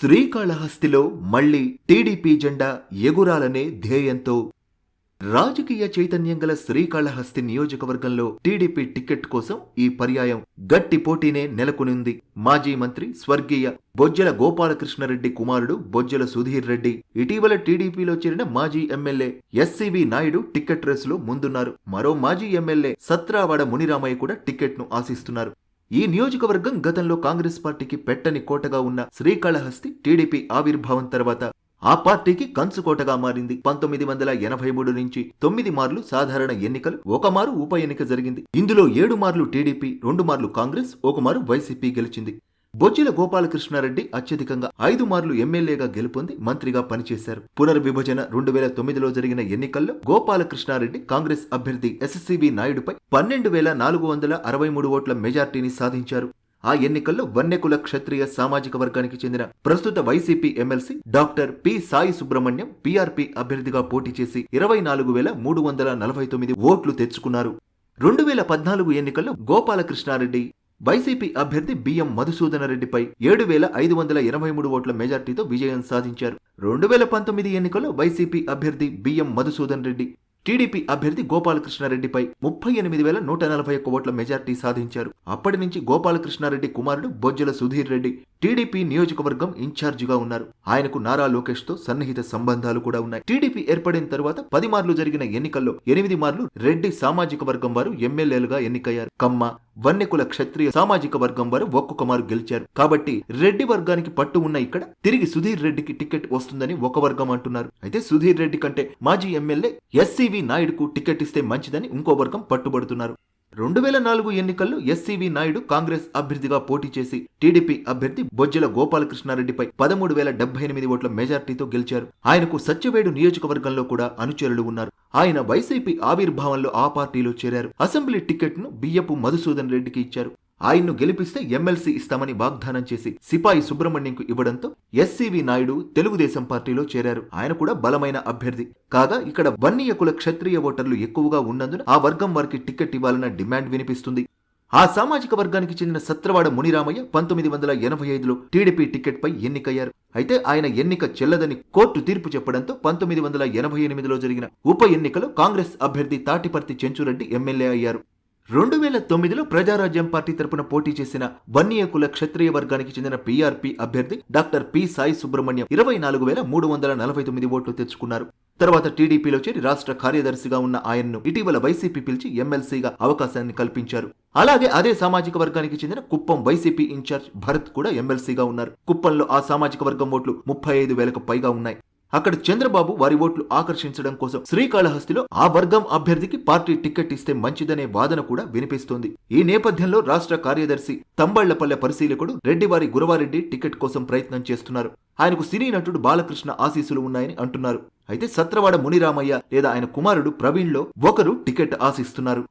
శ్రీకాళహస్తిలో మళ్ళీ టీడీపీ జెండా ఎగురాలనే ధ్యేయంతో రాజకీయ చైతన్యం గల శ్రీకాళహస్తి నియోజకవర్గంలో టీడీపీ టికెట్ కోసం ఈ పర్యాయం గట్టి పోటీనే నెలకొనింది. మాజీ మంత్రి స్వర్గీయ బొజ్జల గోపాలకృష్ణరెడ్డి కుమారుడు బొజ్జల సుధీర్ రెడ్డి ఇటీవల టీడీపీలో చేరిన మాజీ ఎమ్మెల్యే ఎస్సీవి నాయుడు టికెట్ రేసులో ముందున్నారు. మరో మాజీ ఎమ్మెల్యే సత్రావాడ మునిరామయ్య కూడా టికెట్ను ఆశిస్తున్నారు. ఈ నియోజకవర్గం గతంలో కాంగ్రెస్ పార్టీకి పెట్టని కోటగా ఉన్న శ్రీకాళహస్తి టీడీపీ ఆవిర్భావం తర్వాత ఆ పార్టీకి కంచుకోటగా మారింది. పంతొమ్మిది వందల ఎనభై మూడు నుంచి తొమ్మిది మార్లు సాధారణ ఎన్నికలు ఒక మారు ఉప ఎన్నిక జరిగింది. ఇందులో ఏడు మార్లు టీడీపీ రెండు మార్లు కాంగ్రెస్ ఒక మారు వైసీపీ గెలిచింది. బొజ్జిల గోపాలకృష్ణారెడ్డి అత్యధికంగా ఐదు మార్లు ఎమ్మెల్యేగా గెలుపొంది మంత్రిగా పనిచేశారు. పునర్విభజన రెండు వేల తొమ్మిదిలో జరిగిన ఎన్నికల్లో గోపాలకృష్ణారెడ్డి కాంగ్రెస్ అభ్యర్థి ఎస్ఎస్సిబి నాయుడుపై పన్నెండు వేల నాలుగు వందల అరవై మూడు ఓట్ల మెజార్టీని సాధించారు. ఆ ఎన్నికల్లో వన్యకుల క్షత్రియ సామాజిక వర్గానికి చెందిన ప్రస్తుత YCP MLC doctor P. Sai Subrahmanyam PRP అభ్యర్థిగా పోటీ చేసి ఇరవై నాలుగు వేల మూడు వందల నలభై తొమ్మిది ఓట్లు తెచ్చుకున్నారు. రెండు వేల పద్నాలుగు ఎన్నికల్లో గోపాలకృష్ణారెడ్డి వైసీపీ అభ్యర్థి బిఎం మధుసూదన రెడ్డిపై ఏడు వేల ఐదు వందల ఇరవై మూడు ఓట్ల మెజార్టీతో విజయం సాధించారు. రెండు వేల పంతొమ్మిది ఎన్నికల్లో వైసీపీ అభ్యర్థి బిఎం మధుసూదన్ రెడ్డి టీడీపీ అభ్యర్థి గోపాలకృష్ణారెడ్డిపై ముప్పై ఎనిమిది వేల నూట నలభై ఒక్క ఓట్ల మెజార్టీ సాధించారు. అప్పటి నుంచి గోపాలకృష్ణారెడ్డి కుమారుడు బొజ్జల సుధీర్ రెడ్డి టీడీపీ నియోజకవర్గం ఇన్ఛార్జిగా ఉన్నారు. ఆయనకు నారా లోకేష్తో సన్నిహిత సంబంధాలు కూడా ఉన్నాయి. టీడీపీ ఏర్పడిన తర్వాత పది మార్లు జరిగిన ఎన్నికల్లో ఎనిమిది మార్లు రెడ్డి సామాజిక వర్గం వారు ఎమ్మెల్యేలుగా ఎన్నికయ్యారు. కమ్మ వన్యకుల క్షత్రియ సామాజిక వర్గం వారు ఒక్కొక్క మారు గెలిచారు. కాబట్టి రెడ్డి వర్గానికి పట్టు ఉన్న ఇక్కడ తిరిగి సుధీర్ రెడ్డికి టికెట్ వస్తుందని ఒక వర్గం అంటున్నారు. అయితే సుధీర్ రెడ్డి కంటే మాజీ ఎమ్మెల్యే ఎస్సీవి నాయుడుకు టికెట్ ఇస్తే మంచిదని ఇంకో వర్గం పట్టుబడుతున్నారు. రెండు వేల నాలుగు ఎన్నికల్లో ఎస్సీవి నాయుడు కాంగ్రెస్ అభ్యర్థిగా పోటీ చేసి టీడీపీ అభ్యర్థి బొజ్జల గోపాలకృష్ణారెడ్డిపై పదమూడు వేల డెబ్బై ఎనిమిది ఓట్ల మెజార్టీతో గెలిచారు. ఆయనకు సత్యవేడు నియోజకవర్గంలో కూడా అనుచరులు ఉన్నారు. ఆయన వైసీపీ ఆవిర్భావంలో ఆ పార్టీలో చేరారు. అసెంబ్లీ టికెట్ను బియ్యపు మధుసూదన్ రెడ్డికి ఇచ్చారు. ఆయన్ను గెలిపిస్తే ఎమ్మెల్సీ ఇస్తామని వాగ్దానం చేసి సిపాయి సుబ్రహ్మణ్యంకు ఇవ్వడంతో ఎస్సీవి నాయుడు తెలుగుదేశం పార్టీలో చేరారు. ఆయన కూడా బలమైన అభ్యర్థి. కాగా ఇక్కడ వన్నియ కుల క్షత్రియ ఓటర్లు ఎక్కువగా ఉన్నందున ఆ వర్గం వారికి టికెట్ ఇవ్వాలన్న డిమాండ్ వినిపిస్తుంది. ఆ సామాజిక వర్గానికి చెందిన సత్రవాడ మునిరామయ్య పంతొమ్మిది వందల ఎనభై ఐదులో టీడీపీ టికెట్పై ఎన్నికయ్యారు. అయితే ఆయన ఎన్నిక చెల్లదని కోర్టు తీర్పు చెప్పడంతో పంతొమ్మిది వందల ఎనభై ఎనిమిదిలో జరిగిన ఉప ఎన్నికలో కాంగ్రెస్ అభ్యర్థి తాటిపర్తి చెంచురెడ్డి ఎమ్మెల్యే అయ్యారు. రెండు వేల తొమ్మిదిలో ప్రజారాజ్యం పార్టీ తరపున పోటీ చేసిన వన్నియ కుల క్షత్రియ వర్గానికి చెందిన పీఆర్పీ అభ్యర్థి డాక్టర్ పి సాయి సుబ్రహ్మణ్యం ఇరవై నాలుగు వేల మూడు వందల నలభై తొమ్మిది ఓట్లు తెచ్చుకున్నారు. తర్వాత టీడీపీలో చేరి రాష్ట్ర కార్యదర్శిగా ఉన్న ఆయన్ను ఇటీవల వైసీపీ పిలిచి ఎమ్మెల్సీగా అవకాశాన్ని కల్పించారు. అలాగే అదే సామాజిక వర్గానికి చెందిన కుప్పం వైసీపీ ఇన్ఛార్జ్ భరత్ కూడా ఎమ్మెల్సీగా ఉన్నారు. కుప్పంలో ఆ సామాజిక వర్గం ఓట్లు ముప్పై ఐదు వేలకు పైగా ఉన్నాయి. అక్కడ చంద్రబాబు వారి ఓట్లు ఆకర్షించడం కోసం శ్రీకాళహస్తిలో ఆ వర్గం అభ్యర్థికి పార్టీ టికెట్ ఇస్తే మంచిదనే వాదన కూడా వినిపిస్తోంది. ఈ నేపథ్యంలో రాష్ట్ర కార్యదర్శి తంబళ్ళపల్లె పరిశీలకుడు రెడ్డివారి గురవారెడ్డి టికెట్ కోసం ప్రయత్నం చేస్తున్నారు. ఆయనకు సినీ నటుడు బాలకృష్ణ ఆశీస్సులు ఉన్నాయని అంటున్నారు. అయితే సత్రవాడ మునిరామయ్య లేదా ఆయన కుమారుడు ప్రవీణ్లో ఒకరు టికెట్ ఆశిస్తున్నారు.